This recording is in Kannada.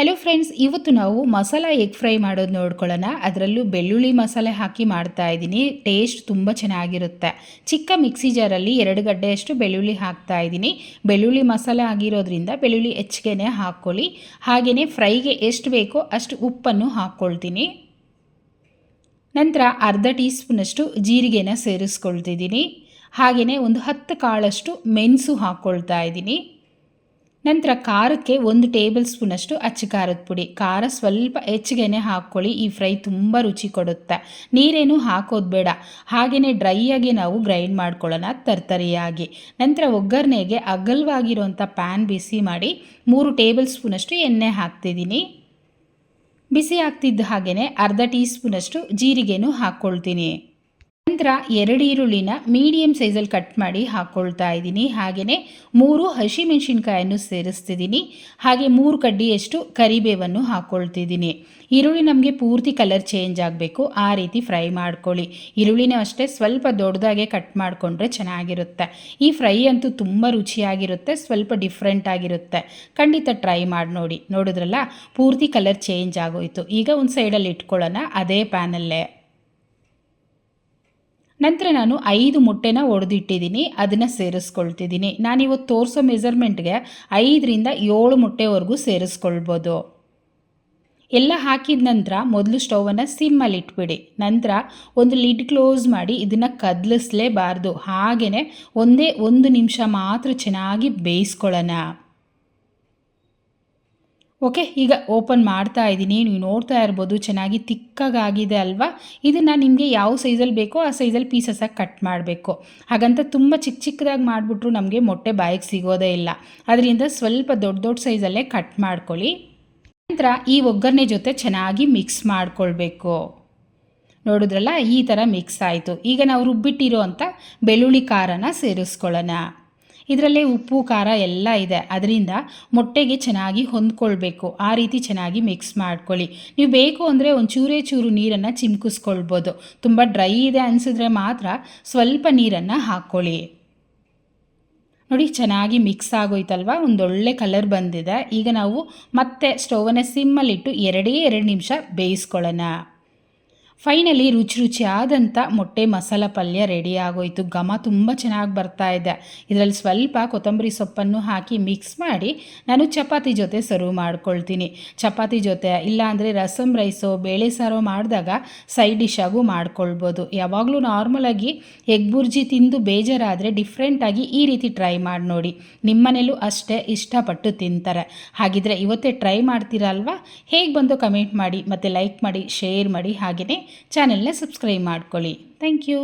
ಹೆಲೋ ಫ್ರೆಂಡ್ಸ್ ಇವತ್ತು ನಾವು ಮಸಾಲ ಎಗ್ ಫ್ರೈ ಮಾಡೋದು ನೋಡ್ಕೊಳ್ಳೋಣ. ಅದರಲ್ಲೂ ಬೆಳ್ಳುಳ್ಳಿ ಮಸಾಲೆ ಹಾಕಿ ಮಾಡ್ತಾ ಇದ್ದೀನಿ. ಟೇಸ್ಟ್ ತುಂಬ ಚೆನ್ನಾಗಿರುತ್ತೆ. ಚಿಕ್ಕ ಮಿಕ್ಸಿ ಜಾರಲ್ಲಿ ಎರಡು ಗಡ್ಡೆಯಷ್ಟು ಬೆಳ್ಳುಳ್ಳಿ ಹಾಕ್ತಾ ಇದ್ದೀನಿ. ಬೆಳ್ಳುಳ್ಳಿ ಮಸಾಲೆ ಆಗಿರೋದ್ರಿಂದ ಬೆಳ್ಳುಳ್ಳಿ ಹೆಚ್ಚಿಗೆನೆ ಹಾಕ್ಕೊಳ್ಳಿ. ಹಾಗೆಯೇ ಫ್ರೈಗೆ ಎಷ್ಟು ಬೇಕೋ ಅಷ್ಟು ಉಪ್ಪನ್ನು ಹಾಕ್ಕೊಳ್ತೀನಿ. ನಂತರ ಅರ್ಧ ಟೀ ಸ್ಪೂನಷ್ಟು ಜೀರಿಗೆನ ಸೇರಿಸ್ಕೊಳ್ತಿದ್ದೀನಿ. ಹಾಗೆಯೇ ಒಂದು ಹತ್ತು ಕಾಳಷ್ಟು ಮೆಣಸು ಹಾಕ್ಕೊಳ್ತಾ ಇದ್ದೀನಿ. ನಂತರ ಖಾರಕ್ಕೆ ಒಂದು ಟೇಬಲ್ ಸ್ಪೂನಷ್ಟು ಅಚ್ಚು ಖಾರದ ಪುಡಿ. ಖಾರ ಸ್ವಲ್ಪ ಹೆಚ್ಚಿಗೆನೆ ಹಾಕ್ಕೊಳ್ಳಿ. ಈ ಫ್ರೈ ತುಂಬ ರುಚಿ ಕೊಡುತ್ತೆ. ನೀರೇನು ಹಾಕೋದು ಬೇಡ. ಹಾಗೆಯೇ ಡ್ರೈಯಾಗಿ ನಾವು ಗ್ರೈಂಡ್ ಮಾಡ್ಕೊಳ್ಳೋಣ ತರ್ತರಿಯಾಗಿ. ನಂತರ ಒಗ್ಗರಣೆಗೆ ಅಗಲವಾಗಿರುವಂಥ ಪ್ಯಾನ್ ಬಿಸಿ ಮಾಡಿ ಮೂರು ಟೇಬಲ್ ಸ್ಪೂನಷ್ಟು ಎಣ್ಣೆ ಹಾಕ್ತಿದ್ದೀನಿ. ಬಿಸಿ ಆಗ್ತಿದ್ದ ಹಾಗೆಯೇ ಅರ್ಧ ಟೀ ಸ್ಪೂನಷ್ಟು ಜೀರಿಗೆನೂ ಹಾಕ್ಕೊಳ್ತೀನಿ. ನಂತರ ಎರಡು ಈರುಳ್ಳಿನ ಮೀಡಿಯಂ ಸೈಜಲ್ಲಿ ಕಟ್ ಮಾಡಿ ಹಾಕ್ಕೊಳ್ತಾ ಇದ್ದೀನಿ. ಹಾಗೆಯೇ ಮೂರು ಹಸಿಮೆಣಸಿನ್ಕಾಯನ್ನು ಸೇರಿಸ್ತಿದ್ದೀನಿ. ಹಾಗೆ ಮೂರು ಕಡ್ಡಿಯಷ್ಟು ಕರಿಬೇವನ್ನು ಹಾಕ್ಕೊಳ್ತಿದ್ದೀನಿ ಈರುಳ್ಳಿ ನಮಗೆ ಪೂರ್ತಿ ಕಲರ್ ಚೇಂಜ್ ಆಗಬೇಕು. ಆ ರೀತಿ ಫ್ರೈ ಮಾಡ್ಕೊಳ್ಳಿ. ಈರುಳ್ಳಿನ ಅಷ್ಟೇ ಸ್ವಲ್ಪ ದೊಡ್ಡದಾಗೆ ಕಟ್ ಮಾಡಿಕೊಂಡ್ರೆ ಚೆನ್ನಾಗಿರುತ್ತೆ. ಈ ಫ್ರೈ ಅಂತೂ ತುಂಬ ರುಚಿಯಾಗಿರುತ್ತೆ, ಸ್ವಲ್ಪ ಡಿಫ್ರೆಂಟ್ ಆಗಿರುತ್ತೆ. ಖಂಡಿತ ಟ್ರೈ ಮಾಡಿ ನೋಡಿ. ನೋಡಿದ್ರಲ್ಲ, ಪೂರ್ತಿ ಕಲರ್ ಚೇಂಜ್ ಆಗೋಯಿತು. ಈಗ ಒಂದು ಸೈಡಲ್ಲಿ ಇಟ್ಕೊಳ್ಳೋಣ, ಅದೇ ಪ್ಯಾನಲ್ಲೇ. ನಂತರ ನಾನು ಐದು ಮೊಟ್ಟೆನ ಒಡೆದಿಟ್ಟಿದ್ದೀನಿ, ಅದನ್ನು ಸೇರಿಸ್ಕೊಳ್ತಿದ್ದೀನಿ. ನಾನಿವತ್ತು ತೋರಿಸೋ ಮೆಸರ್ಮೆಂಟ್ಗೆ ಐದರಿಂದ ಏಳು ಮೊಟ್ಟೆವರೆಗೂ ಸೇರಿಸ್ಕೊಳ್ಬೋದು. ಎಲ್ಲ ಹಾಕಿದ ನಂತರ ಮೊದಲು ಸ್ಟೌವನ್ನು ಸಿಮ್ಮಲ್ಲಿ ಇಟ್ಬಿಡಿ. ನಂತರ ಒಂದು ಲಿಡ್ ಕ್ಲೋಸ್ ಮಾಡಿ ಇದನ್ನು ಕದಲಿಸ್ಲೇಬಾರ್ದು. ಹಾಗೆಯೇ ಒಂದೇ ಒಂದು ನಿಮಿಷ ಮಾತ್ರ ಚೆನ್ನಾಗಿ ಬೇಯಿಸ್ಕೊಳ್ಳೋಣ. ಓಕೆ ಈಗ ಓಪನ್ ಮಾಡ್ತಾ ಇದ್ದೀನಿ. ನೀವು ನೋಡ್ತಾ ಇರ್ಬೋದು, ಚೆನ್ನಾಗಿ ತಿಕ್ಕಾಗಿದೆ ಅಲ್ವಾ? ಇದನ್ನು ನಿಮಗೆ ಯಾವ ಸೈಜಲ್ಲಿ ಬೇಕೋ ಆ ಸೈಜಲ್ಲಿ ಪೀಸಸ್ಸಾಗಿ ಕಟ್ ಮಾಡಬೇಕು. ಹಾಗಂತ ತುಂಬ ಚಿಕ್ಕ ಚಿಕ್ಕದಾಗಿ ಮಾಡಿಬಿಟ್ರು ನಮಗೆ ಮೊಟ್ಟೆ ಬಾಯಿಗೆ ಸಿಗೋದೇ ಇಲ್ಲ. ಅದರಿಂದ ಸ್ವಲ್ಪ ದೊಡ್ಡ ದೊಡ್ಡ ಸೈಜಲ್ಲೇ ಕಟ್ ಮಾಡ್ಕೊಳ್ಳಿ. ನಂತರ ಈ ಒಗ್ಗರಣೆ ಜೊತೆ ಚೆನ್ನಾಗಿ ಮಿಕ್ಸ್ ಮಾಡ್ಕೊಳ್ಬೇಕು. ನೋಡಿದ್ರಲ್ಲ, ಈ ಥರ ಮಿಕ್ಸ್ ಆಯಿತು. ಈಗ ನಾವು ರುಬ್ಬಿಟ್ಟಿರೋ ಅಂಥ ಬೆಳ್ಳುಳ್ಳಿ ಖಾರನ ಸೇರಿಸ್ಕೊಳ್ಳೋಣ. ಇದರಲ್ಲೇ ಉಪ್ಪು, ಖಾರ ಎಲ್ಲ ಇದೆ. ಅದರಿಂದ ಮೊಟ್ಟೆಗೆ ಚೆನ್ನಾಗಿ ಹೊಂದ್ಕೊಳ್ಬೇಕು. ಆ ರೀತಿ ಚೆನ್ನಾಗಿ ಮಿಕ್ಸ್ ಮಾಡ್ಕೊಳ್ಳಿ. ನೀವು ಬೇಕು ಅಂದರೆ ಒಂದು ಚೂರೇ ಚೂರು ನೀರನ್ನು ಚಿಮ್ಕಿಸ್ಕೊಳ್ಬೋದು. ತುಂಬ ಡ್ರೈ ಇದೆ ಅನಿಸಿದ್ರೆ ಮಾತ್ರ ಸ್ವಲ್ಪ ನೀರನ್ನು ಹಾಕ್ಕೊಳ್ಳಿ. ನೋಡಿ, ಚೆನ್ನಾಗಿ ಮಿಕ್ಸ್ ಆಗೋಯ್ತಲ್ವ? ಒಂದೊಳ್ಳೆ ಕಲರ್ ಬಂದಿದೆ. ಈಗ ನಾವು ಮತ್ತೆ ಸ್ಟೌವನ್ನು ಸಿಮ್ಮಲ್ಲಿಟ್ಟು ಎರಡೇ ಎರಡು ನಿಮಿಷ ಬೇಯಿಸ್ಕೊಳ್ಳೋಣ. ಫೈನಲಿ ರುಚಿ ರುಚಿಯಾದಂಥ ಮೊಟ್ಟೆ ಮಸಾಲ ಪಲ್ಯ ರೆಡಿ ಆಗೋಯಿತು. ಘಮ ತುಂಬ ಚೆನ್ನಾಗಿ ಬರ್ತಾ ಇದೆ. ಇದರಲ್ಲಿ ಸ್ವಲ್ಪ ಕೊತ್ತಂಬರಿ ಸೊಪ್ಪನ್ನು ಹಾಕಿ ಮಿಕ್ಸ್ ಮಾಡಿ ನಾನು ಚಪಾತಿ ಜೊತೆ ಸರ್ವ್ ಮಾಡ್ಕೊಳ್ತೀನಿ. ಚಪಾತಿ ಜೊತೆ ಇಲ್ಲಾಂದರೆ ರಸಮ್ ರೈಸು ಬೇಳೆ ಸಾರು ಮಾಡಿದಾಗ ಸೈಡ್ ಡಿಶ್ ಆಗು ಮಾಡ್ಕೊಳ್ಬೋದು. ಯಾವಾಗಲೂ ನಾರ್ಮಲಾಗಿ ಎಗ್ ಬುರ್ಜಿ ತಿಂದು ಬೇಜಾರಾದರೆ ಡಿಫ್ರೆಂಟಾಗಿ ಈ ರೀತಿ ಟ್ರೈ ಮಾಡಿ ನೋಡಿ. ನಿಮ್ಮನೇಲೂ ಅಷ್ಟೇ ಇಷ್ಟಪಟ್ಟು ತಿಂತಾರೆ. ಹಾಗಿದ್ರೆ ಇವತ್ತೇ ಟ್ರೈ ಮಾಡ್ತೀರಲ್ವಾ? ಹೇಗೆ ಬಂದು ಕಮೆಂಟ್ ಮಾಡಿ, ಮತ್ತು ಲೈಕ್ ಮಾಡಿ ಶೇರ್ ಮಾಡಿ ಹಾಗೆಯೇ ಚಾನೆಲ್ನ ಸಬ್ಸ್ಕ್ರೈಬ್ ಮಾಡ್ಕೊಳ್ಳಿ. Thank you.